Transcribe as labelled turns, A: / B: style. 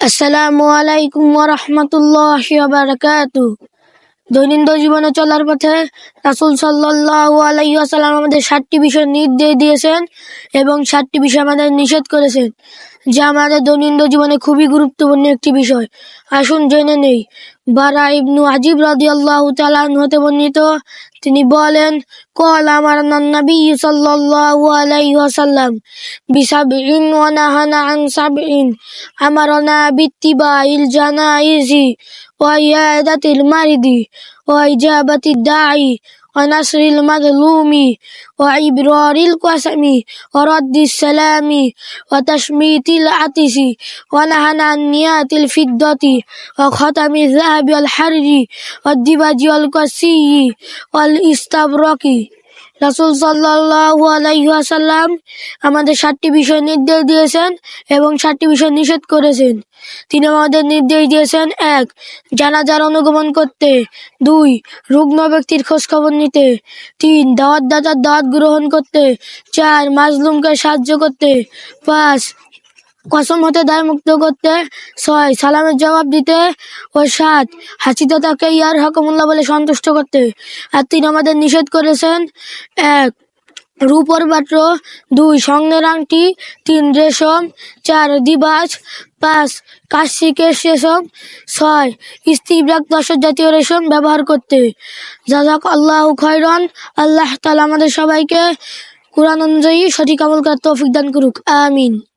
A: আসসালামু আলাইকুম ওরহমতুল্লাহ বারাকাতু দৈনন্দিন জীবনে চলার পথে রাসুল সাল্লাহ আলাইসাল্লাম আমাদের ষাটটি বিষয় নির্দেশ দিয়েছেন এবং সাতটি বিষয় আমাদের নিষেধ করেছেন। যা আমাদের দৈনন্দিন জীবনে খুবই গুরুত্বপূর্ণ একটি বিষয়। আসুন জেনে নেই, বারা ইবনু আজিব রাজি আল্লাহ তালান হতে বর্ণিত, তিনি বলেন, কল আমার নবী সাল্লাল্লাহু আলাইহি ওয়াসাল্লাম বিসাবইন ওয়া নাহানা আন সাবইন আমারনা বিত্তিবাইল জানাইজি ওয়া ইয়াদাতিল মারিদি ওয়া ইজাবাতিদ দাঈ ونصر المظلوم وإبرار القسم ورد السلام وتشميت العطس ونهى عن نيات الفضة وختم الذهب والحرج والدبج والقسي والاستبرق রাসুল সাল্লাল্লাহু আলাইসাল্লাম আমাদের সাতটি বিষয় নির্দেশ দিয়েছেন এবং সাতটি বিষয় নিষেধ করেছেন। তিনি আমাদের নির্দেশ দিয়েছেন, এক, জানাজার অনুগমন করতে। দুই, রুগ্ন ব্যক্তির খোঁজ খবর নিতে। তিন দাওয়াত দাতার দাওয়াত গ্রহণ করতে। চার, মাজলুমকে সাহায্য করতে। পাঁচ কসম হতে দায় মুক্ত করতে ছয় সালামের জবাব দিতে ও সাত, হাসিতে তাকে ইয়ার হকমুল্লাহ বলে সন্তুষ্ট করতে। আর তিন, আমাদের নিষেধ করেছেন, এক, রূপর পাত্র, দুই, স্বর্ণের আংটি, তিন, রেশম, চার দিবাস পাঁচ, কাশিকের রেশম ছয় স্ত্রীব্রাক দশর জাতীয় রেশম ব্যবহার করতে। জাজাক আল্লাহ খয়রন, আল্লাহ তালা আমাদের সবাইকে কোরআন অনুযায়ী সঠিক আমল করার তৌফিক দান করুক। আমিন।